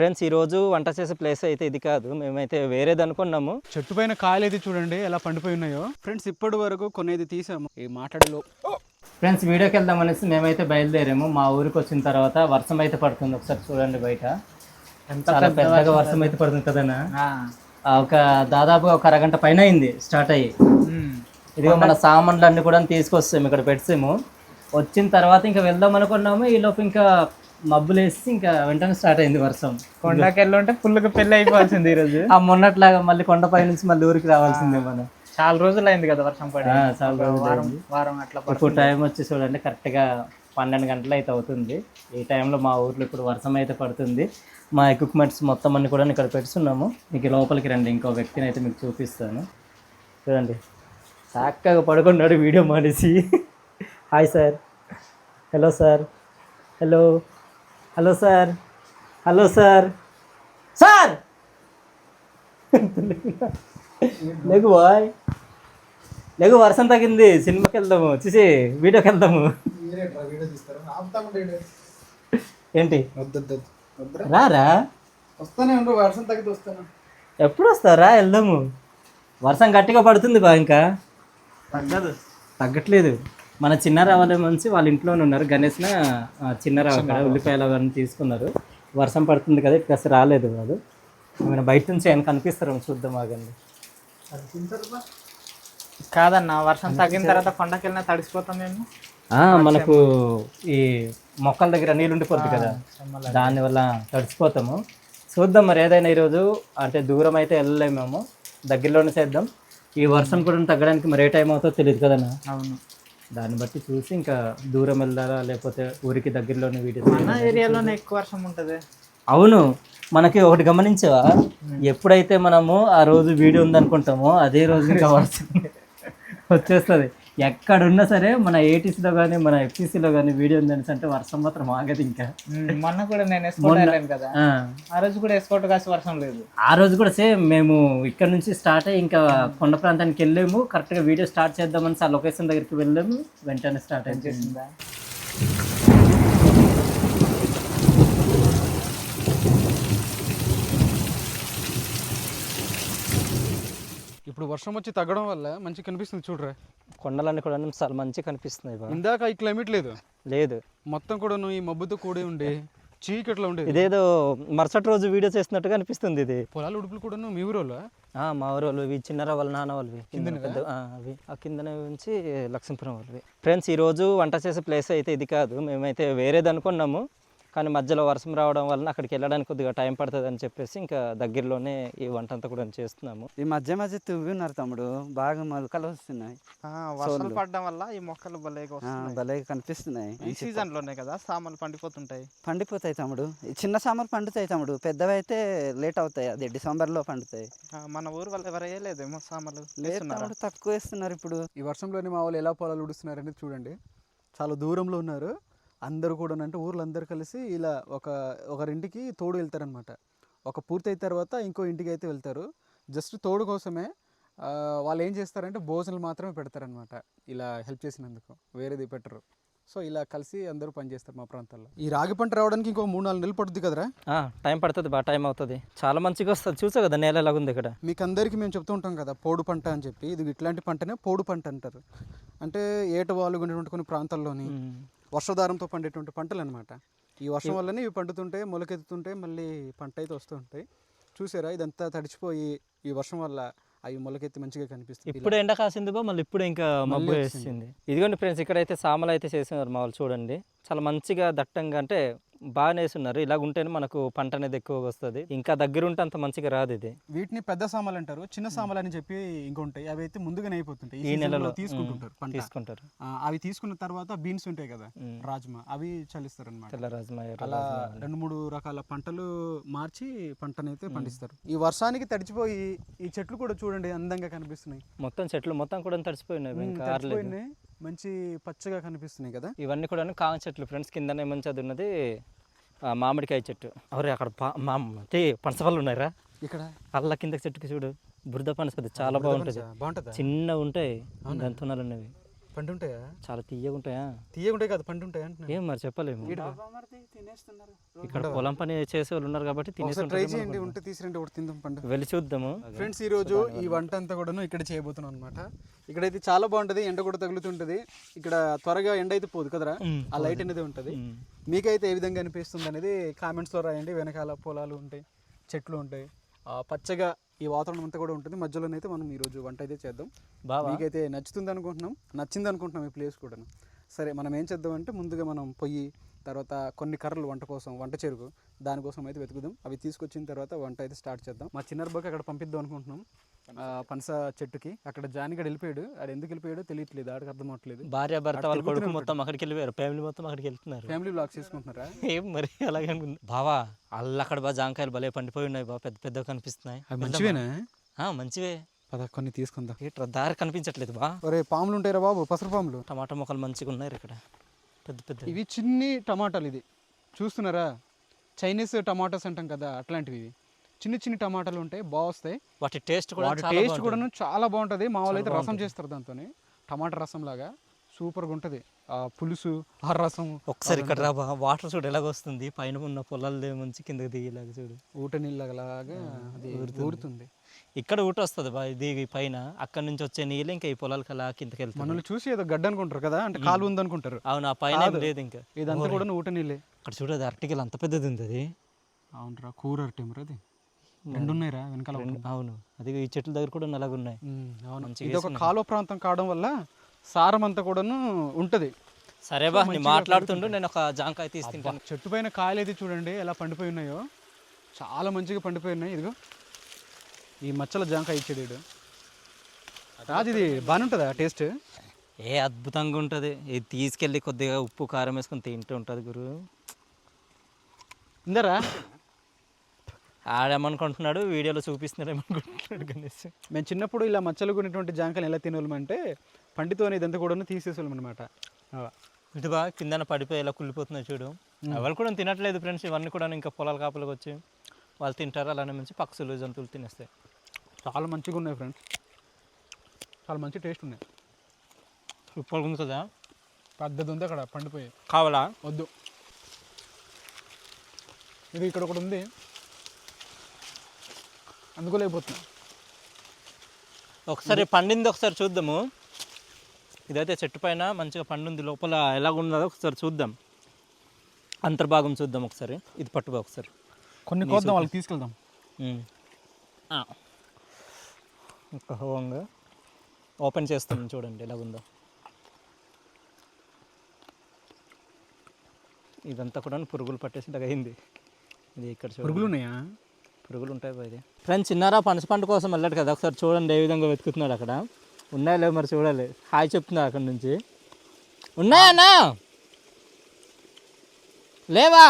Friends ఈరోజు వంట చేసే ప్లేస్ అయితే ఇది కాదు. మేమైతే వేరేది అనుకున్నాము. చెట్టు పైన కాయలు అయితే చూడండి ఎలా పండిపోయి ఉన్నాయో. ఫ్రెండ్స్ ఇప్పటి వరకు కొన్ని తీసాము. ఈ మాట్లాడలో ఫ్రెండ్స్ వీడియోకి వెళ్దాం అనేసి మేమైతే బయలుదేరాము. మా ఊరికి వచ్చిన తర్వాత వర్షం అయితే పడుతుంది. ఒకసారి చూడండి బయట. చాలా పెద్దగా వర్షం అయితే పడుతుంది కదనా ఆ, ఒక దాదాపుగా ఒక అరగంట పైన అయింది స్టార్ట్ అయ్యి. ఇదిగో మన సామాన్లు అన్ని కూడా తీసుకొస్తాము ఇక్కడ పెట్టాము వచ్చిన తర్వాత ఇంకా వెళ్దాం అనుకున్నాము. ఈ లోపు ఇంకా మబ్బులు వేసి ఇంకా వెంటనే స్టార్ట్ అయింది వర్షం. కొండకెళ్ళి ఉంటే ఫుల్గా పెళ్ళి అయిపోవాల్సింది ఈరోజు ఆ మొన్నట్లాగా మళ్ళీ కొండపై నుంచి మళ్ళీ ఊరికి రావాల్సిందే మనం. చాలా రోజులు అయింది కదా వర్షం పడి. చాలా రోజులు వారం. వారం అట్లా ఇప్పుడు టైం వచ్చి చూడండి కరెక్ట్గా పన్నెండు గంటలు అయితే అవుతుంది. ఈ టైంలో మా ఊర్లో ఇప్పుడు వర్షం అయితే పడుతుంది. మా ఎక్విప్మెంట్స్ మొత్తం అన్ని కూడా ఇక్కడ పెడుతున్నాము మీకు లోపలికి రండి ఇంకో వ్యక్తిని అయితే మీకు చూపిస్తాను. చూడండి. చక్కగా పడుకున్నాడు వీడియో మానేసి. Hi sir hello sir hello hello sir. Hello sir. Sir! లేకు బాయ్. లేకు వర్షం తగ్గింది. సినిమాకి వెళ్దాము. చూసి వీడియోకి వెళ్దాము. ఏంటి? రారా? వస్తానే ఉండు వర్షం తగ్గితే వస్తాను. ఎప్పుడు వస్తారా వెళ్దాము. వర్షం గట్టిగా పడుతుంది బా ఇంకా. తగ్గదు. తగ్గట్లేదు. మన చిన్నారావు వాళ్ళ మంచి వాళ్ళ ఇంట్లోనే ఉన్నారు. గణేష్న చిన్నారావు అక్కడ ఉల్లిపాయలు అవన్నీ తీసుకున్నారు. వర్షం పడుతుంది కదా ఇటు అసలు రాలేదు వాడు. ఏమైనా బయట నుంచి ఆయన కనిపిస్తారు చూద్దాం ఆగండి. కాదన్న వర్షం తగ్గిన తర్వాత కొండకెళ్ళినా తడిసిపోతాం మేము మనకు ఈ మొక్కల దగ్గర నీళ్ళు ఉండిపోద్ది కదా. దానివల్ల తడిసిపోతాము. చూద్దాం మరి ఏదైనా ఈరోజు అంటే దూరం అయితే వెళ్ళలేము మేము. దగ్గరలోనే చేద్దాం. ఈ వర్షం కూడా తగ్గడానికి మరి ఏ టైం అవుతుందో తెలియదు కదన్నా. అవును. దాన్ని బట్టి చూసి ఇంకా దూరం వెళ్ళాలా లేకపోతే ఊరికి దగ్గరలోనే మన ఏరియాలోనే ఎక్కువ వర్షం ఉంటుంది. అవును మనకి ఒకటి గమనించావా? ఎప్పుడైతే మనము ఆ రోజు వీడియో ఉందనుకుంటామో అదే రోజు ఇంకా వర్షం వచ్చేస్తుంది. ఎక్కడున్నా సరే మన ఏటీసీలో కానీ మన ఎఫ్టీసీలో కానీ వీడియో ఉందని అంటే వర్షం మాత్రం ఆగదు ఇంకా. మొన్న కూడా నేను ఎస్కోట్ కదా. ఆ. రోజు కూడా ఎస్కోట్ కాసి వర్షం లేదు. ఆ రోజు కూడా సేమ్ మేము ఇక్కడ నుంచి స్టార్ట్ అయ్యి ఇంకా కొండ ప్రాంతానికి వెళ్ళాము. కరెక్ట్గా వీడియో స్టార్ట్ చేద్దామని ఆ లొకేషన్ దగ్గరికి వెళ్ళాము. వెంటనే స్టార్ట్ అయింది ఇప్పుడు వర్షం వచ్చి తగ్గడం వల్ల మంచి కనిపిస్తుంది చూడరా. కొండలన్నీ కూడా చాలా మంచిగా కనిపిస్తున్నాయి. ఇందాక ఈ క్లైమేట్ లేదు. లేదు. మొత్తం కూడా ఈ మబ్బుతో కూడి ఉండి చీకట్లో ఉండేది ఇదేదో మరుసటి రోజు వీడియో చేసినట్టుగా అనిపిస్తుంది ఇది. పొలాలు ఉడుపులు కూడా మీ ఊరోళ్ళ? ఆ, మా ఊరు వాళ్ళు ఇవి చిన్నరా వాళ్ళ నాన్న వాళ్ళవి. కిందన పెద్ద ఆ, అవి. ఆ కిందనే ఉంచి లక్ష్మీపురం వాళ్ళవి. ఫ్రెండ్స్ ఈరోజు వంట చేసే ప్లేస్ అయితే ఇది కాదు. మేమైతే వేరేది అనుకున్నాము. కానీ మధ్యలో వర్షం రావడం వలన అక్కడికి వెళ్ళడానికి కొద్దిగా టైం పడుతుంది అని చెప్పేసి ఇంకా దగ్గరలోనే ఈ వంట అంతా కూడా చేస్తున్నాము. ఈ మధ్య మధ్య తువ్వి ఉన్నారు తమ్ముడు. బాగా మొలకలు వస్తున్నాయి. వర్షాలు పడడం వల్ల ఈ మొక్కలు భలే కనిపిస్తున్నాయి. ఈ సీజన్లోనే కదా సామాన్లు పండిపోతుంటాయి. పండిపోతాయి తమ్ముడు. ఈ చిన్న సామలు పండుతాయి తమ్ముడు. పెద్దవి అయితే లేట్ అవుతాయి. అది డిసెంబర్లో పండుతాయి. ఆ, మన ఊరు వాళ్ళు ఎవరు వేయలేదేమో సామాన్లు లేదు తక్కువ వేస్తున్నారు ఇప్పుడు. ఈ వర్షంలోని మా వాళ్ళు ఎలా పొలాలు ఉడుస్తున్నారు అనేది చూడండి. చాలా దూరంలో ఉన్నారు. అందరూ కూడా అంటే ఊర్లో అందరు కలిసి ఇలా ఒక ఒకరింటికి తోడు వెళ్తారనమాట ఒక పూర్తయిన తర్వాత ఇంకో ఇంటికి అయితే వెళ్తారు. జస్ట్ తోడు కోసమే వాళ్ళు ఏం చేస్తారంటే భోజనాలు మాత్రమే పెడతారనమాట ఇలా హెల్ప్ చేసినందుకు వేరేది పెట్టరు. సో ఇలా కలిసి అందరూ పనిచేస్తారు మా ప్రాంతాల్లో. ఈ రాగి పంట రావడానికి ఇంకో మూడు నాలుగు నెలలు పడుతుంది కదరా? ఆ, టైం పడుతుంది బాగా టైం అవుతుంది. చాలా మంచిగా వస్తుంది. చూసావు కదా నేల ఎలాగుంది ఇక్కడ? మీకు అందరికీ మేము చెప్తూ ఉంటాం కదా పోడు పంట అని చెప్పి. ఇది ఇట్లాంటి పంటనే పోడు పంట అంటారు. అంటే ఏట వాళ్ళు ఉండేటువంటి కొన్ని ప్రాంతాల్లోని. వర్షాధారంతో పండేటువంటి పంటలు అనమాట ఈ వర్షం వల్లనే ఇవి పండుతుంటాయి మొలకెత్తుతుంటాయి మళ్ళీ పంట అయితే వస్తూ ఉంటాయి చూసారా? ఇదంతా తడిచిపోయి ఈ వర్షం వల్ల అవి మొలకెత్తి మంచిగా కనిపిస్తుంది ఇప్పుడు ఎండ కాసింది మళ్ళీ ఇప్పుడు ఇంకా మబ్బు వేసింది. ఇదిగోండి ఫ్రెండ్స్ ఇక్కడైతే సామలు అయితే చేసినారు మా వాళ్ళు చూడండి. చాలా మంచిగా దట్టంగా అంటే బాగా వేసున్నారు ఇలాగ ఉంటేనే మనకు పంట అనేది ఎక్కువగా వస్తుంది. ఇంకా దగ్గర ఉంటే అంత మంచిగా రాదు ఇది. వీటిని పెద్ద సామాలు అంటారు. చిన్న సామాలు అని చెప్పి ఇంకొంటాయి. అవి అయితే ముందుగానే అయిపోతుంటాయి. ఈ నెలలో తీసుకుంటుంటారు పంట. తీసుకుంటారు. అవి తీసుకున్న తర్వాత బీన్స్ ఉంటాయి కదా. రాజ్మా. అవి చల్లిస్తారు అనమాట తెల్ల రాజమా అలా. రెండు మూడు రకాల పంటలు మార్చి పంటనైతే పండిస్తారు. ఈ వర్షానికి తడిచిపోయి ఈ చెట్లు కూడా చూడండి అందంగా కనిపిస్తున్నాయి. మొత్తం చెట్లు మొత్తం కూడా ఇంకా తడిచిపోయినాయి. మంచి పచ్చగా కనిపిస్తున్నాయి కదా? ఇవన్నీ కూడా కామ చెట్లు. ఫ్రెండ్స్ కిందనే మంచి అది ఉన్నది ఆ, మామిడికాయ చెట్టు. అవరే అక్కడ మా పనసపళ్ళు ఉన్నాయిరా. ఇక్కడ? అల్ల కింద చెట్టుకి చూడు బురద పనస అది చాలా బాగుంటుంది. బాగుంటుందా? చిన్న ఉంటాయి దంతునాలు అనేవి పండు ఉంటాయా చాలా తీయగా ఉంటాయా తీయగుంటాయి కాదు పండు ఉంటాయా ఏం మరి చెప్పలేము. తినేస్తున్నారు. ఇక్కడ పొలం పని చేసే వాళ్ళు ఉన్నారు కాబట్టి ట్రై చేయండి ఉంటే తీసిరండి ఒకటి తిందాం పండు. వెళ్ళి చూద్దాము. ఫ్రెండ్స్ ఈ రోజు ఈ వంట అంతా కూడాను ఇక్కడ చేయబోతున్నాం అనమాట ఇక్కడైతే చాలా బాగుంటది ఎండ కూడా తగులుతుంటది. ఇక్కడ త్వరగా ఎండ అయితే పోదు కదరా? ఆ లైట్ అనేది ఉంటది. మీకైతే ఏ విధంగా అనిపిస్తుంది అనేది కామెంట్స్లో రాయండి. వెనకాల పొలాలు ఉంటాయి చెట్లు ఉంటాయి. ఆ పచ్చగా ఈ వాతావరణం అంతా కూడా ఉంటుంది. మధ్యలోనైతే మనం ఈ రోజు వంట అయితే చేద్దాం. బావా? మీకైతే నచ్చుతుంది అనుకుంటున్నాం నచ్చింది అనుకుంటున్నాం ఈ ప్లేస్ కూడా సరే మనం ఏం చేద్దాం అంటే ముందుగా మనం పొయ్యి తర్వాత కొన్ని కర్రలు వంట కోసం వంట చెరుకు దానికోసం అయితే వెతుకుదాం. అవి తీసుకొచ్చిన తర్వాత వంట అయితే స్టార్ట్ చేద్దాం. మా చిన్నబాకి అక్కడ పంపిద్దాం అనుకుంటున్నాం. ఆ, పనస చెట్టుకి. అక్కడ జానిగడ వెళ్ళిపోయాడు. ఆడు ఎందుకు వెళ్ళిపోయాడో తెలియట్లేదు. ఆడికి అర్థం అవట్లేదు. భార్య భర్త వాళ్ళ కొడుకు మొత్తం అక్కడికి వెళ్ళిపోయారు. ఫ్యామిలీ మొత్తం అక్కడికి వెళ్తున్నారు. ఫ్యామిలీ బ్లాగ్స్ చేసుకుంటున్నారా? ఏం మరి? అలాగే అనుకుంది బావా అల్ల అక్కడ బా జాంకాయలు భలే పండిపోయి ఉన్నాయి బా పెద్ద పెద్దగా కనిపిస్తున్నాయి. అవి మంచివేనా? ఆ, మంచివే. పద కొన్ని తీసుకుందాం. ఇట్లా దారి కనిపించట్లేదు బా. ఒరే పాములు ఉంటాయిరా బాబు పసరు పాములు. టమాటా మొక్కలు మంచిగా ఉన్నాయి ఇక్కడ. పెద్ద పెద్ద ఇవి చిన్ని టమాటాలు ఇది. చూస్తున్నారా? చైనీస్ టమాటాస్ అంటాం కదా అట్లాంటివి ఇవి. చిన్ని చిన్ని టమాటాలు ఉంటాయి బాగొస్తాయి వాటి టేస్ట్ కూడా వాటి టేస్ట్. కూడాను చాలా బాగుంటుంది. మా వాళ్ళు అయితే రసం చేస్తారు దాంతో టమాటా రసం లాగా సూపర్గా ఉంటుంది. ఆ పులుసు ఆ రసం ఒకసారి ఇక్కడ రా వాటర్ చూడు ఎలాగ వస్తుంది. పైన ఉన్న పొలాలు మంచి కిందకి దిగేలాగా చూడు. ఊట నీళ్ళలాగా అది ఊరుతుంది. ఇక్కడ ఊట వస్తుంది బా దిగి పైన. అక్కడ నుంచి వచ్చే నీళ్ళు ఇంకా ఈ పొలాలకి అలా కిందకి వెళ్తుంది మనల్ని చూసి ఏదో గడ్డ అనుకుంటారు కదా అంటే కాలు ఉంది అనుకుంటారు అవును ఆ పైన లేదు ఇంకా. ఇదంతా కూడా ఊట నీళ్ళే. అక్కడ చూడదు అరటికలు అంత పెద్దది ఉంది అది. అవునరా కూర అరటిమరా అది. రెండు ఉన్నాయిరా వెనకాల అవును. అది ఈ చెట్ల దగ్గర కూడా నల్లగా ఉన్నాయి. అవును. ఇది ఒక కాలువ ప్రాంతం కావడం వల్ల సారం అంతా కూడాను ఉంటుంది. సరే బా నేను మాట్లాడుతుండు నేను ఒక జాంకాయ తీసి తింటాను. చెట్టు పైన కాయలు అయితే చూడండి ఎలా పండిపోయి ఉన్నాయో. చాలా మంచిగా పండిపోయి ఉన్నాయి ఇదిగో. ఈ మచ్చల జాంకాయ ఇచ్చాడు వీడు. రాజు ఇది బాగానే ఉంటుందా టేస్ట్? ఏ అద్భుతంగా ఉంటుంది. ఇది తీసుకెళ్ళి కొద్దిగా ఉప్పు కారం వేసుకొని తింటూ ఉంటుంది గురు. ఇందరా ఆడేమనుకుంటున్నాడు? వీడియోలో చూపిస్తున్నాడు ఏమనుకుంటున్నాడు గణేష్. మేము చిన్నప్పుడు ఇలా మచ్చలు కొనేటువంటి జాంకాయలు ఎలా తినేవాళ్ళం అంటే పండితో ఇదంతా కూడా తీసేసేవాళ్ళం అనమాట ఇటు బాగా కిందన పడిపోయి ఇలా కుళ్ళిపోతున్నాయి చూడు. ఎవరు కూడా తినట్లేదు ఫ్రెండ్స్ ఇవన్నీ కూడా ఇంకా పొలాల కాపలకు వచ్చి వాళ్ళు తింటారు అలానే మంచి పక్షులు జంతువులు తినేస్తాయి. చాలా మంచిగా ఉన్నాయి ఫ్రెండ్స్ చాలా మంచి టేస్ట్ ఉన్నాయి. సూపర్గా ఉంది కదా? పెద్దది ఉంది అక్కడ పండిపోయి. కావాలా? వద్దు. ఇది ఇక్కడ ఒకటి ఉంది. అందుకోలేకపోతున్నా ఒకసారి పండింది ఒకసారి చూద్దాము. ఇదైతే చెట్టు పైన మంచిగా పండుంది లోపల ఎలా ఉన్నదో ఒకసారి చూద్దాం. అంతర్భాగం చూద్దాం ఒకసారి. ఇది పట్టుబా ఒకసారి. కొన్ని కోద్దాం వాళ్ళకి తీసుకెళ్దాం. ఒక హోంగా ఓపెన్ చేస్తాం చూడండి ఎలాగుందో ఇదంతా కూడా పురుగులు పట్టేసి ఇలాగ అయింది. ఇది ఇక్కడ పురుగులు ఉన్నాయా? పురుగులు ఉంటాయి ఇది. ఫ్రెండ్స్ చిన్నారా పనస పండు కోసం వెళ్ళాడు కదా ఒకసారి చూడండి ఏ విధంగా వెతుకుతున్నాడు అక్కడ. ఉన్నాయా లేవు మరి చూడాలి. హాయ్ చెప్తున్నా అక్కడ నుంచి. ఉన్నాయన్నా లేవా?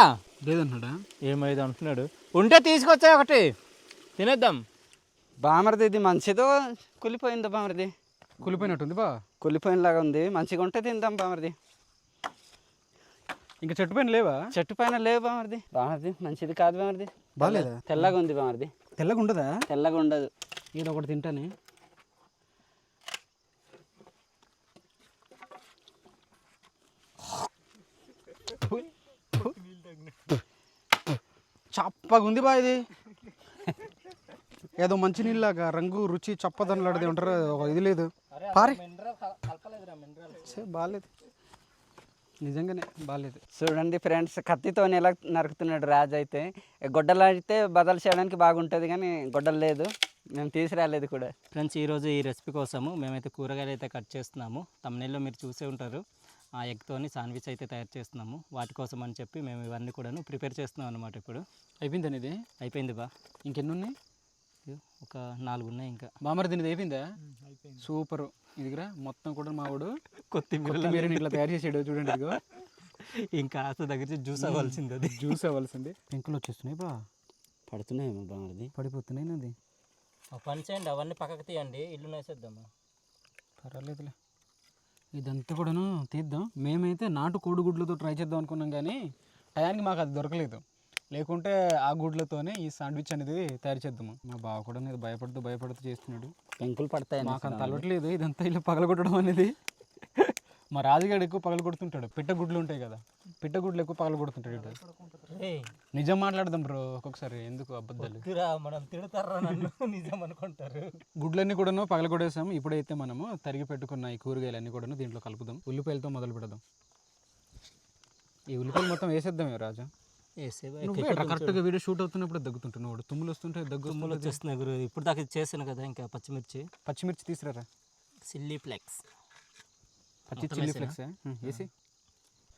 లేదన్నాడా ఏమైంది అంటున్నాడు. ఉంటే తీసుకొచ్చా ఒకటి. తినేద్దాం. బామర్ది ఇది మంచిదో కులిపోయిందో బామర్ది. కూలిపోయినట్టుంది బా. కులిపోయినలాగా ఉంది. మంచిగా ఉంటే తిందాం బామర్ది. ఇంకా చెట్టు పైన లేవా? చెట్టు పైన లేవు బామర్ది. బామర్ది మంచిది కాదు బామర్ది. బాగాలేదా తెల్లగా ఉంది బామర్ది. తెల్లగా ఉండదా? తెల్లగా ఉండదు. ఏదో ఒకటి తింటానే. చప్పగా ఉంది బా ఇది. ఏదో మంచి నీళ్ళగా రంగు రుచి చప్పదనలాడది ఉంటారు ఒక ఇది లేదు. పారే. బాగాలేదు. నిజంగానే బాగాలేదు. చూడండి ఫ్రెండ్స్ కత్తితో ఎలా నరుకుతున్నాడు రాజు అయితే. గొడ్డలు అయితే బదలు చేయడానికి బాగుంటుంది కానీ గొడ్డలు లేదు. మేము తీసుకురాలేదు కూడా. ఫ్రెండ్స్ ఈరోజు ఈ రెసిపీ కోసము మేమైతే కూరగాయలు అయితే కట్ చేస్తున్నాము. తమిళలో మీరు చూసే ఉంటారు. ఆ ఎగ్తోని శాండ్విచ్ అయితే తయారు చేస్తున్నాము. వాటి కోసం అని చెప్పి మేము ఇవన్నీ కూడాను ప్రిపేర్ చేస్తున్నాం అనమాట ఇప్పుడు. అయిపోయిందని ఇది అయిపోయింది బా. ఇంకెన్ని ఉన్నాయి? ఒక నాలుగు ఉన్నాయి ఇంకా బామర్ దీనిది అయిపోయిందా. సూపర్. ఇదిగరా మొత్తం కూడా మావాడు కొత్తిమీర ఇట్లా తయారు చేసాడు చూడండి ఇదిగో. ఇంకా ఆస్త దగ్గర జ్యూస్ అవ్వాల్సింది అది. జ్యూస్ అవ్వాల్సింది. పెంకులు వచ్చేస్తున్నాయి బా. పడుతున్నాయేమో బామర్ది. పడిపోతున్నాయి నాది. ఒక పని చేయండి అవన్నీ పక్కకు తీయండి ఇల్లు వేసేద్దాము పర్వాలేదులే. ఇదంతా కూడాను తీద్దాం. మేమైతే నాటు కోడిగుడ్లతో ట్రై చేద్దాం అనుకున్నాం కానీ టయానికి మాకు అది దొరకలేదు. లేకుంటే ఆ గుడ్లతోనే ఈ శాండ్విచ్ అనేది తయారు చేద్దాము. మా బావ కూడా నేను భయపడుతూ భయపడుతూ చేస్తున్నాడు. పెంకులు పడతాయి మాకు అంత అలవట్లేదు ఇదంతా ఇలా పగలగొట్టడం అనేది. మా రాజుగాడు ఎక్కువ పగలు కొడుతుంటాడు పిట్ట గుడ్లు ఉంటాయి కదా పిట్ట గుడ్లు ఎక్కువ పగలు కొడుతుంటాడు ఇటు. నిజం మాట్లాడదాం బ్రో ఒక్కొక్కసారి ఎందుకు అబద్ధాలు? మనం తిడతారా నిజం అనుకుంటారు. గుడ్లన్నీ కూడాను పగలగొట్టేసాం ఇప్పుడైతే మనము తరిగి పెట్టుకున్న ఈ కూరగాయలన్నీ కూడాను దీంట్లో కలుపుదాం. ఉల్లిపాయలతో మొదలు పెడదాం ఈ ఉల్లిపాయలు మొత్తం వేసేద్దాం రాజా. కరెక్ట్గా వీడియో షూట్ అవుతున్నప్పుడు దగ్గుతుంటున్నావు తుమ్ములు వస్తుంటే దగ్గు తుమ్ములు వచ్చేస్తున్నాయి గురు. ఇప్పుడు దాకా చేశాను కదా ఇంకా పచ్చిమిర్చి. పచ్చిమిర్చి తీసుకురారా? సిల్లీ ఫ్లెక్స్ పచ్చి చిల్లీ ఫ్లేక్స్ వేసి.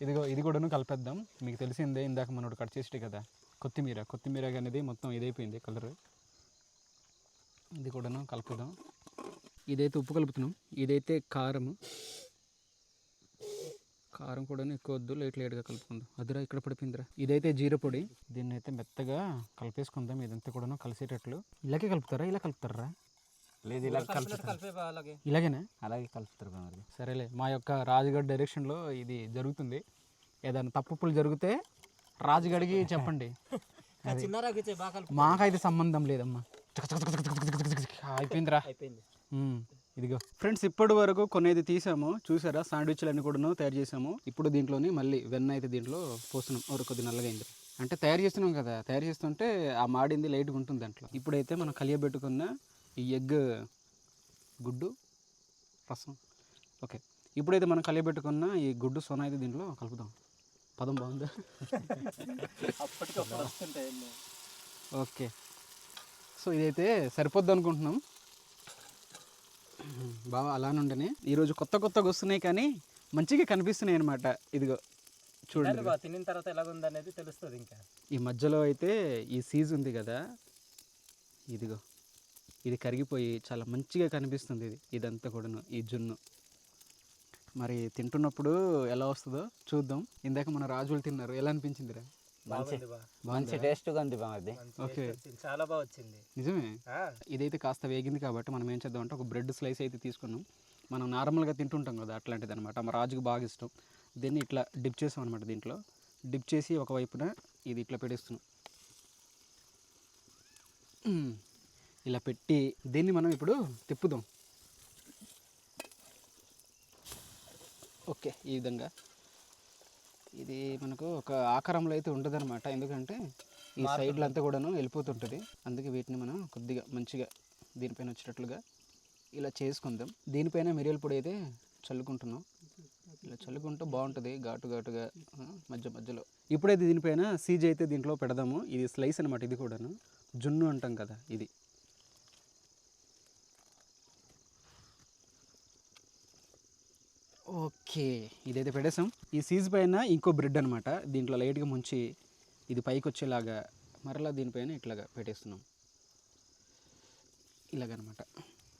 ఇదిగో ఇది కూడాను కలిపేద్దాం. మీకు తెలిసిందే ఇందాక మనోడు కట్ చేసి కదా. కొత్తిమీర కొత్తిమీర అనేది మొత్తం ఇదైపోయింది కలర్. ఇది కూడాను కలుపుదాం ఇదైతే ఉప్పు కలుపుతున్నాం. ఇదైతే కారము. కారం కూడా ఎక్కువ వద్దు లేట్ లేట్గా కలుపుకుందాం. అదిరా ఇక్కడ పడిపోయిందిరా. ఇదైతే జీర పొడి. దీన్ని అయితే మెత్తగా కలిపేసుకుందాం ఇదంతా కూడా కలిసేటట్లు. ఇలాగే కలుపుతారా ఇలా కలుపుతారా? లేదు ఇలా కలుపుతారు. ఇలాగేనా? అలాగే కలుపుతారు మరి. సరేలే మా యొక్క రాజుగడ్ డైరెక్షన్లో ఇది జరుగుతుంది. ఏదైనా తప్పులు జరిగితే రాజుగడికి చెప్పండి. మాకైతే సంబంధం లేదమ్మా. అయిపోయిందిరా. అయిపోయింది. ఇదిగో. ఫ్రెండ్స్ ఇప్పటి వరకు కొన్ని అయితే తీసాము. చూసారా? శాండ్విచ్లు అన్ని కూడా తయారు చేసాము. ఇప్పుడు దీంట్లోని మళ్ళీ వెన్న అయితే దీంట్లో పోస్తున్నాం. ఒక కొద్ది నల్లగైంది అంటే తయారు చేస్తున్నాం కదా. తయారు చేస్తుంటే ఆ మాడింది లైట్గా ఉంటుంది దాంట్లో. ఇప్పుడైతే మనం కలియబెట్టుకున్న ఈ ఎగ్ గుడ్డు రసం. ఓకే. ఇప్పుడైతే మనం కలియబెట్టుకున్న ఈ గుడ్డు సొన అయితే దీంట్లో కలుపుదాం. పదం బాగుందా? ఓకే. సో ఇదైతే సరిపోద్ది అనుకుంటున్నాం. బాగా అలానుండనే ఈరోజు కొత్త కొత్తగా వస్తున్నాయి కానీ మంచిగా కనిపిస్తున్నాయి అనమాట ఇదిగో చూడండి. తినిన తర్వాత ఎలాగుంది అనేది తెలుస్తుంది ఇంకా. ఈ మధ్యలో అయితే ఈ సీజ్ ఉంది కదా. ఇదిగో ఇది కరిగిపోయి చాలా మంచిగా కనిపిస్తుంది ఇది. ఇదంతా కూడాను ఈ జున్ను. మరి తింటున్నప్పుడు ఎలా వస్తుందో చూద్దాం. ఇందాక మన రాజులు తిన్నారు. ఎలా అనిపించిందిరా? మంచి మంచి టేస్ట్గా ఉంది అది. ఓకే. చాలా బాగా వచ్చింది. నిజమే. ఇదైతే కాస్త వేగింది కాబట్టి మనం ఏం చేద్దాం అంటే ఒక బ్రెడ్ స్లైస్ అయితే తీసుకున్నాం. మనం నార్మల్గా తింటుంటాం కదా అట్లాంటిది అనమాట మా రాజుకి బాగా ఇష్టం. దీన్ని ఇట్లా డిప్ చేసాం అనమాట దీంట్లో. డిప్ చేసి ఒక వైపున ఇది ఇట్లా పెట్టేస్తున్నాం. ఇలా పెట్టి దీన్ని మనం ఇప్పుడు తిప్పుదాం. ఓకే ఈ విధంగా. ఇది మనకు ఒక ఆకారంలో అయితే ఉండదన్నమాట. ఎందుకంటే ఈ సైడ్లు అంతా కూడాను వెళ్ళిపోతుంటుంది. అందుకే వీటిని మనం కొద్దిగా మంచిగా దీనిపైన వచ్చేటట్లుగా ఇలా చేసుకుందాం. దీనిపైన మిరియాల పొడి అయితే చల్లుకుంటున్నాం. ఇలా చల్లుకుంటూ బాగుంటుంది ఘాటు ఘాటుగా మధ్య మధ్యలో. ఇప్పుడైతే దీనిపైన సీజ్ అయితే దీంట్లో పెడదాము. ఇది స్లైస్ అనమాట ఇది కూడాను. జున్ను అంటాం కదా ఇది. ఓకే ఇదైతే పెట్టేసాం ఈ సీజ్ పైన ఇంకో బ్రెడ్ అనమాట దీంట్లో లైట్గా ముంచి ఇది పైకి వచ్చేలాగా మరలా దీనిపైన ఇట్లాగా పెట్టేస్తున్నాం. ఇలాగనమాట.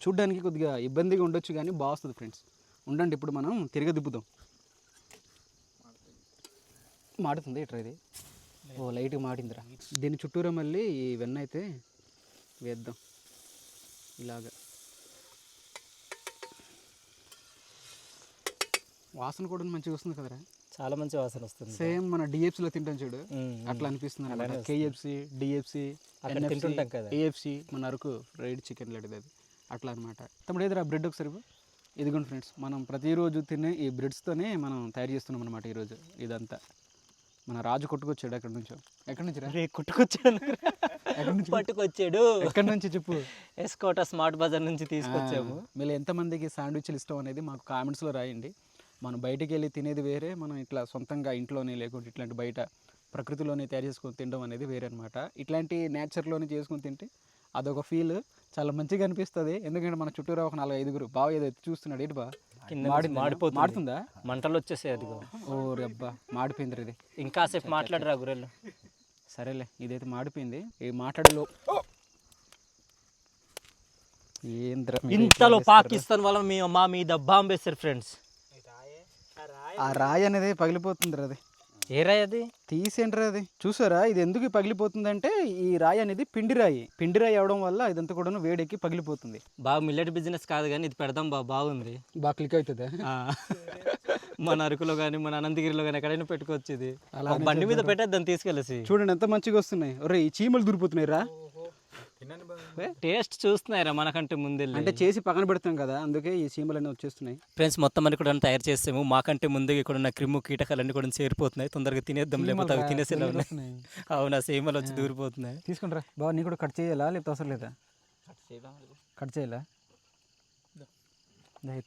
చూడ్డానికి కొద్దిగా ఇబ్బందిగా ఉండొచ్చు కానీ బాగుస్తుంది ఫ్రెండ్స్. ఉండండి ఇప్పుడు మనం తిరగ దిప్పుదాం మాడుతుంది ఇట్రా ఇది? ఓ లైట్గా మాడిందిరా. దీని చుట్టూరా మళ్ళీ ఈ వెన్న అయితే వేద్దాం. ఇలాగా. వాసన కూడా మంచిగా వస్తుంది కదరా. చాలా మంచి వాసన వస్తుంది. సేమ్ మన డిఎఫ్సిలో తింటాం చూడు. అట్లా అనిపిస్తుంది అనమాట కేఎఫ్సి డిఎఫ్సి తింటుంటాం కదా. ఏఎఫ్సి మన అరకు ఫ్రైడ్ చికెన్ లాంటిది అది. అట్లా అనమాట తమ్ముడు ఏదిరా బ్రెడ్ ఒకసారి. ఇదిగోండి ఫ్రెండ్స్ మనం ప్రతిరోజు తినే ఈ బ్రెడ్స్తోనే మనం తయారు చేస్తున్నాం అనమాట ఈరోజు ఇదంతా. మన రాజు కొట్టుకొచ్చాడు ఎక్కడి నుంచో. ఎక్కడి నుంచి రా? కొట్టుకొచ్చాను ఎక్కడి నుంచి? పట్టుకొచ్చాడు. ఎక్కడి నుంచి చెప్పు? ఎస్కోట స్మార్ట్ బజార్ నుంచి తీసుకొచ్చాము. మీరు ఎంతమందికి శాండ్విచ్లు ఇష్టం అనేది మాకు కామెంట్స్లో రాయండి. మనం బయటికి వెళ్ళి తినేది వేరే మనం ఇట్లా సొంతంగా ఇంట్లోనే లేకుంటే ఇట్లాంటి బయట ప్రకృతిలోనే తయారు చేసుకొని తినడం అనేది వేరే అనమాట ఇట్లాంటి నేచర్లోనే చేసుకొని తింటే అదొక ఫీల్ చాలా మంచిగా అనిపిస్తుంది. ఎందుకంటే మన చుట్టూరా ఒక నాలుగు ఐదుగురు బాగా ఏదో చూస్తున్నాడు ఏంటి బా? మాడిపోతుంది. మాడుతుందా? మంటలు వచ్చేసాయి అదిగో. ఓ రబ్బా మాడిపోయింది ఇది. ఇంకాసేపు మాట్లాడరా గురెళ్ళు సరేలే ఇదైతే మాడిపోయింది. ఈ మాట్లాడలో ఏంద్ర ఇంతలో పాకిస్తాన్ వాళ్ళ మీ మా మీద బాంబు వేస్తారు ఫ్రెండ్స్ ఆ రాయి అనేది పగిలిపోతుంది అది. ఏ రాయి అది? తీసేంట్రా అది. చూసారా? ఇది ఎందుకు పగిలిపోతుందంటే ఈ రాయి అనేది పిండి రాయి. పిండి రాయి అవడం వల్ల ఇదంతా కూడా వేడెక్కి పగిలిపోతుంది. బాగా మిల్లెట్ బిజినెస్ కాదు కానీ ఇది పెడదాం బా బాగుంది. బాగా క్లిక్ అవుతుందా? ఆ. మన అరకులో కానీ మన అనంతగిరిలో కానీ ఎక్కడైనా పెట్టుకోవచ్చు ఇది. ఒక బండి మీద పెట్టేద్దాం తీసుకెళ్ళేసి. చూడండి ఎంత మంచిగా వస్తున్నాయి. ఒరే ఈ చీమలు దూరిపోతున్నాయి రా టేస్ట్ చూస్తున్నారా మనకంటే ముందే అంటే చేసి పక్కన పెడతాం కదా అందుకే ఈ సీమలన్నీ వచ్చేస్తున్నాయి. ఫ్రెండ్స్ మొత్తం అన్ని కూడా తయారు చేసాము. మాకంటే ముందుగా ఇక్కడ ఉన్న క్రిము కీటకాలన్నీ కూడా చేరిపోతున్నాయి తొందరగా తినేద్దాం లేకపోతే అవి తినేసేలా ఉన్నాయి అవునా సీమలు వచ్చి దూరిపోతున్నాయి. తీసుకుంటారా బాబా నీ కూడా కట్ చేయాలా లేకపోతే అవసరం లేదా? కట్ చేయాలా?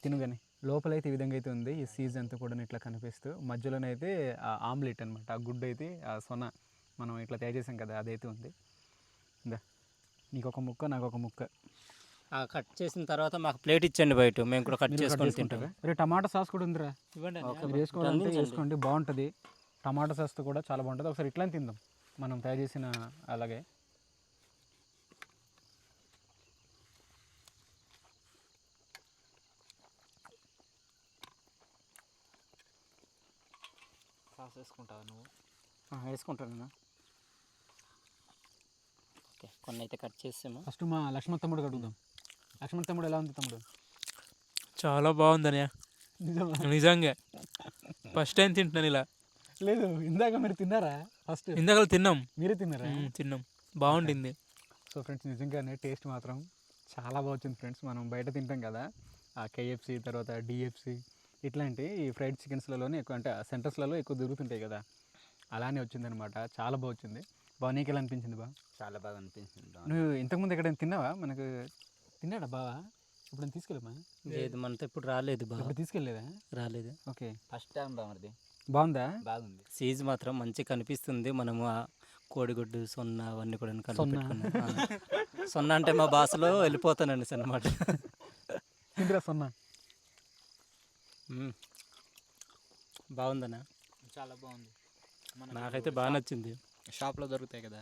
తిను కానీ లోపలైతే ఈ విధంగా అయితే ఉంది. ఈ సీజ్ అంతా కూడా ఇట్లా కనిపిస్తూ. మధ్యలోనైతే ఆ ఆమ్లెట్ అనమాట ఆ గుడ్డు అయితే ఆ సొన మనం ఇట్లా తయారు చేసాం కదా అదైతే ఉంది. ఇందా నీకు ఒక ముక్క నాకు ఒక ముక్క ఆ కట్ చేసిన తర్వాత మాకు ప్లేట్ ఇచ్చండి బయట. మేము కూడా కట్ చేసుకొని? తింటాం. రే టమాటా సాస్ కూడా ఉందిరా. వేసుకోవాలంటే వేసుకోండి బాగుంటుంది. టమాటా సాస్తో కూడా చాలా బాగుంటుంది. ఒకసారి ఇట్లా తిందాం. మనం తయారు చేసిన అలాగే. సాస్ వేసుకుంటావా నువ్వు? వేసుకుంటాను కొన్ని అయితే కట్ చేసాము ఫస్ట్ మా లక్ష్మణ్ తమ్ముడు అడుగుదాం. లక్ష్మణ్ తమ్ముడు ఎలా ఉంది తమ్ముడు? చాలా బాగుందనే నిజంగా. ఫస్ట్ టైం తింటున్నాను ఇలా. లేదు ఇందాక మీరు తిన్నారా? ఫస్ట్ ఇందాక తిన్నాం. మీరే తిన్నారా? మ్మ్, తిన్నాం. బాగుండింది. సో ఫ్రెండ్స్ నిజంగానే టేస్ట్ మాత్రం చాలా బాగుంది ఫ్రెండ్స్ మనం బయట తింటాం కదా ఆ కేఎఫ్సి తర్వాత డిఎఫ్సి ఇట్లాంటి ఈ ఫ్రైడ్ చికెన్స్లలోనే ఎక్కువ అంటే సెంటర్స్లలో ఎక్కువ దొరుకుతుంటాయి కదా. అలానే వచ్చిందనమాట చాలా బాగుంది బా నీకు ఎలా అనిపించింది బా? చాలా బాగా అనిపించింది నువ్వు ఇంతకుముందు ఎక్కడైనా తిన్నావా? మనకు తిన్నాడా బావా? ఇప్పుడు తీసుకెళ్ళమా? లేదు మనతో ఇప్పుడు రాలేదు బాగా ఇప్పుడు తీసుకెళ్ళలేదా? రాలేదు. ఓకే. ఫస్ట్ టైం బామర్ది బాగుందా? బాగుంది. సీజ్ మాత్రం మంచిగా కనిపిస్తుంది. మనము కోడిగుడ్డు సొన్న అవన్నీ కూడా కలిపి సొన్న. పెట్టుకున్నాం. ఆ. సొన్న అంటే మా భాషలో వెళ్ళిపోతానండి అనమాట తిందిరా సొన్నా? బాగుందనా చాలా బాగుంది. నాకైతే బాగా నచ్చింది. షాప్లో దొరుకుతాయి కదా.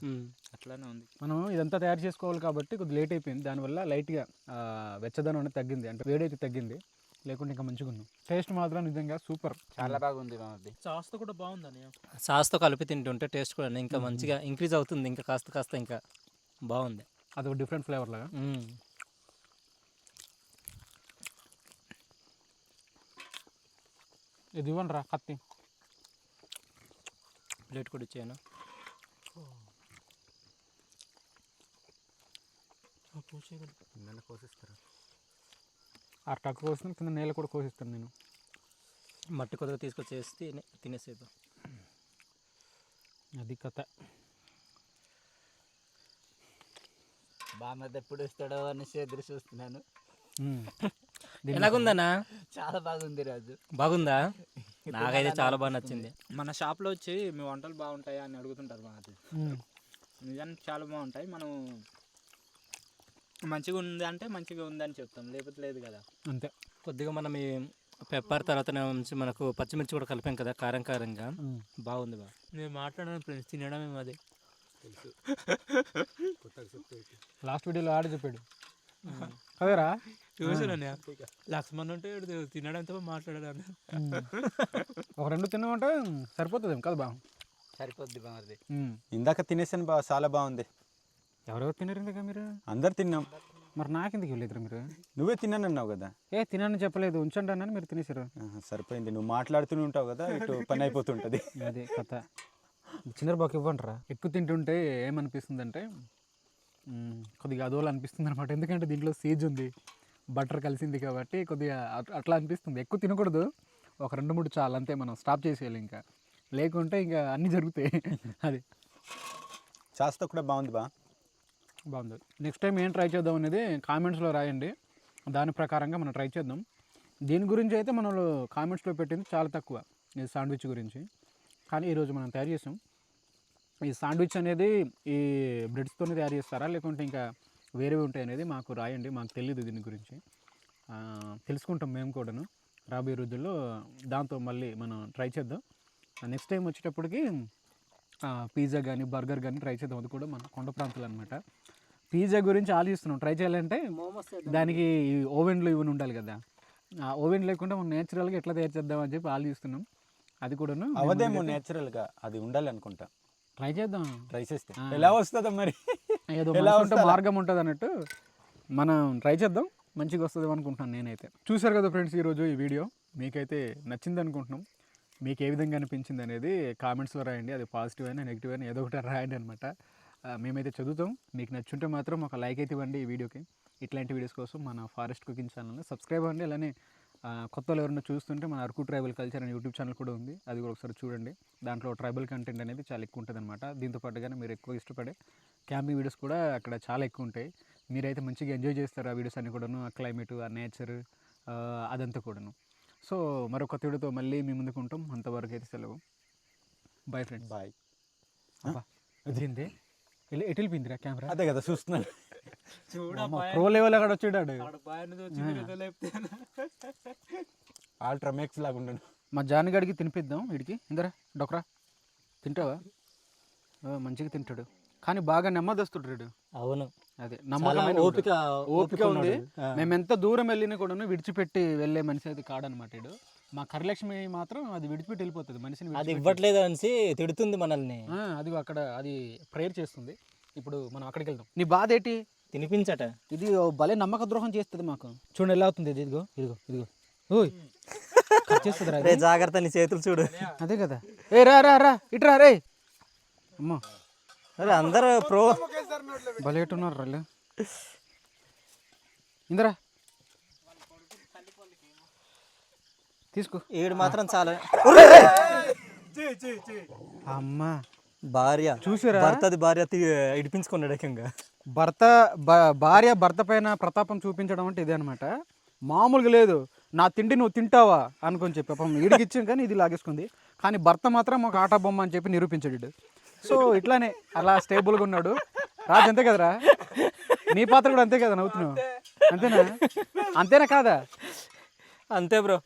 అట్లానే ఉంది. మనం ఇదంతా తయారు చేసుకోవాలి కాబట్టి కొద్దిగా లేట్ అయిపోయింది. దానివల్ల లైట్గా వెచ్చదనం అనేది తగ్గింది. అంటే వేడైతే తగ్గింది. లేకుంటే ఇంకా మంచిగా ఉన్నాం టేస్ట్ మాత్రం నిజంగా సూపర్. చాలా బాగుంది బామర్ది సాస్తో కూడా బాగుందని సాస్తో కలిపి తింటుంటే టేస్ట్ కూడా ఇంకా మంచిగా ఇంక్రీజ్ అవుతుంది. ఇంకా కాస్త కాస్త ఇంకా బాగుంది. అది ఒక డిఫరెంట్ ఫ్లేవర్ లాగా. ఇది ఇవ్వండి రా కత్తి. ప్లేట్ కూడా ఇచ్చాను ఆ టక్ కోసిన కింద నేల కూడా కోసిస్తాను నేను. మట్టి కొద్దిగా తీసుకొచ్చేసి తినే- తినేసేద్దాం. అది కథ. బామర్ది ఎప్పుడు ఇస్తాడో అనేసి ఎదురు చూస్తున్నాను. మ్మ్. ఎలాగుందన్నా? చాలా బాగుంది రాజు. బాగుందా? నాకైతే చాలా బాగా నచ్చింది. మన షాప్లో వచ్చి మీ వంటలు బాగుంటాయా అని అడుగుతుంటారు మాకు మ్మ్. నిజానికి చాలా బాగుంటాయి. మనం మంచిగా ఉంది అంటే మంచిగా ఉందని చెప్తాం. లేకపోతే లేదు కదా. అంతే. కొద్దిగా మనం ఈ పెప్పర్ తర్వాత నుంచి మనకు పచ్చిమిర్చి కూడా కలిపాం కదా కారం కారంగా. మ్మ్. బాగుంది బా నేను మాట్లాడాను ఫ్రెండ్స్ తినడమే అదే. లాస్ట్ వీడియోలో ఆడ చెప్పాడు. కదరా? చూసాను లక్ష్మణ్ ఉంటే తినడంతో మాట్లాడాను మ్మ్. ఒక రెండు తిన్నామంటే సరిపోతుంది కదా బా సరిపోద్ది బామర్ది మ్మ్. ఇందాక తినేసాను బా చాలా బాగుంది. ఎవరెవరు తినరు ఇందుక మీరు? అందరు తిన్నాం. మరి నాకెందుకు ఇవ్వలేదు మీరు? నువ్వే తిన్నానన్నావు కదా. ఏ తినని చెప్పలేదు. ఉంచండి అన్నాను మీరు తినేసారు సరిపోయింది. నువ్వు మాట్లాడుతూనే ఉంటావు కదా ఇటు పని అయిపోతుంటుంది. అదే కథ. చంద్రబాబుకి ఇవ్వండిరా. ఎక్కువ తింటుంటే ఏమనిపిస్తుంది అంటే కొద్దిగా అదోలా అనిపిస్తుంది అనమాట ఎందుకంటే దీంట్లో సీజ్ ఉంది. బటర్ కలిసింది కాబట్టి కొద్దిగా అట్- అట్లా అనిపిస్తుంది. ఎక్కువ తినకూడదు. ఒక రెండు మూడు చాలు అంతే మనం స్టాప్ చేసేయాలి ఇంకా. లేకుంటే ఇంకా అన్నీ జరుగుతాయి. అది. శాస్త్ర కూడా బాగుంది బా. బాగుంది. నెక్స్ట్ టైం ఏం ట్రై చేద్దాం అనేది కామెంట్స్లో రాయండి. దాని ప్రకారంగా మనం ట్రై చేద్దాం. దీని గురించి అయితే మనం కామెంట్స్లో పెట్టింది చాలా తక్కువ ఈ శాండ్విచ్ గురించి. కానీ ఈరోజు మనం తయారు చేసాం. ఈ శాండ్విచ్ అనేది ఈ బ్రెడ్స్తోనే తయారు చేస్తారా? లేకుంటే ఇంకా వేరేవి ఉంటాయి అనేది మాకు రాయండి. మాకు తెలియదు దీని గురించి. తెలుసుకుంటాం మేము కూడాను. రాబోయే రోజుల్లో దాంతో మళ్ళీ మనం ట్రై చేద్దాం. నెక్స్ట్ టైం వచ్చేటప్పటికి పిజ్జా కానీ బర్గర్ కానీ ట్రై చేద్దాం. అది కూడా మన కొండ ప్రాంతాలు అనమాట పిజ్జా గురించి ఆలోచిస్తున్నాం. ట్రై చేయాలంటే దానికి ఓవెన్లు ఇవన్నీ ఉండాలి కదా. ఆ ఓవెన్ లేకుండా మనం నేచురల్గా ఎట్లా తయారు చేద్దాం అని చెప్పి ఆలోచిస్తున్నాం. అది కూడాను అవదేమో నేచురల్గా అది ఉండాలి అనుకుంటా. ట్రై చేద్దాం. ట్రై చేస్తే. ఎలా వస్తుందో మరి? ఏదో ఎలా వస్తుందా? మార్గం ఉంటుంది అన్నట్టు మనం ట్రై చేద్దాం. మంచిగా వస్తుంది అనుకుంటున్నాను నేనైతే. చూసారు కదా ఫ్రెండ్స్ ఈరోజు ఈ వీడియో? మీకైతే నచ్చింది అనుకుంటున్నాం. మీకు ఏ విధంగా అనిపించింది అనేది కామెంట్స్లో రాయండి. అది పాజిటివ్ అయినా నెగిటివ్ అయినా ఏదో ఒకటి రాయండి అనమాట మేమైతే చదువుతాం. మీకు నచ్చుంటే మాత్రం ఒక లైక్ అయితే ఇవ్వండి ఈ వీడియోకి. ఇట్లాంటి వీడియోస్ కోసం మన ఫారెస్ట్ కుకింగ్ ఛానల్ని సబ్స్క్రైబ్ అవ్వండి. అలానే కొత్త వాళ్ళు ఎవరైనా చూస్తుంటే మన అరకు ట్రైబల్ కల్చర్ అనే యూట్యూబ్ ఛానల్ కూడా ఉంది. అది కూడా ఒకసారి చూడండి. దాంట్లో ట్రైబల్ కంటెంట్ అనేది చాలా ఎక్కువ ఉంటుంది అనమాట దీంతో పాటుగానే మీరు ఎక్కువ ఇష్టపడే క్యాంపింగ్ వీడియోస్ కూడా అక్కడ చాలా ఎక్కువ ఉంటాయి. మీరైతే మంచిగా ఎంజాయ్ చేస్తారు ఆ వీడియోస్ అన్ని కూడాను. ఆ క్లైమేట్ ఆ నేచర్ అదంతా కూడాను. సో మరొక కొత్త వీడియోతో మళ్ళీ మీ ముందుకు ఉంటాం. అంతవరకు అయితే సెలవు. Bye friends. బాయ్. అదేంది? ఎటు వెళ్ళిపోయిందిరా కెమెరా? అదే కదా చూస్తున్నాను. ప్రో లెవెల్ అక్కడ వచ్చాడు ఆల్ట్రా మేక్స్ లాగా ఉండను మా జానిగాడికి తినిపిద్దాం వీడికి. ఇందరా డొక్రా. తింటావా? మంచిగా తింటాడు. కానీ బాగా నెమ్మదస్తుడు వీడు అవును. అదే నమ్మకమైన ఓపిక ఓపిక ఉంది. మేము ఎంత దూరం వెళ్ళినా కూడా విడిచిపెట్టి వెళ్ళే మనిషి అది కాడనమాట వీడు మా కరలక్ష్మి మాత్రం అది విడిచిపెట్టి వెళ్ళిపోతుంది మనిషిని అది. ఇవ్వట్లేదు అనేసి తిడుతుంది మనల్ని. ఆ, అది అక్కడ అది ప్రేయర్ చేస్తుంది. ఇప్పుడు మనం అక్కడికి వెళ్దాం. నీ బాధ ఏంటి? తినిపించట. ఇది ఓ భలే నమ్మక ద్రోహం చేస్తుంది మాకు. చూడండి ఎలా అవుతుంది ఇది ఇదిగో ఇదిగో ఇదిగో. ఓయ్ చేస్తుందిరా రే జాగ్రత్త నీ చేతులు చూడు. అదే కదా. ఏ రా రా రా ఇట్రా రే అమ్మో. అరే అందరూ ప్రో భలేటున్నారు రాళ్ళు ఇందరా. తీసుకో. ఏడు మాత్రం చాలా. అమ్మా. భార్య. చూసారా? భర్తది భార్య ఇడిపించుకున్నాడు ఏకంగా. భర్త భార్య భర్త పైన ప్రతాపం చూపించడం అంటే ఇదే అనమాట మామూలుగా లేదు. నా తిండి నువ్వు తింటావా అనుకొని చెప్పి. పాపం ఈడికి ఇచ్చాం కానీ ఇది లాగేసుకుంది. కానీ భర్త మాత్రం ఒక ఆట బొమ్మ అని చెప్పి నిరూపించాడు. సో ఇట్లానే అలా స్టేబుల్గా ఉన్నాడు. రాజు అంతే కదరా? నీ పాత్ర కూడా అంతే కదా నవ్వుతున్నావు? అంతేనా? అంతేనా కాదా? అంతే బ్రో.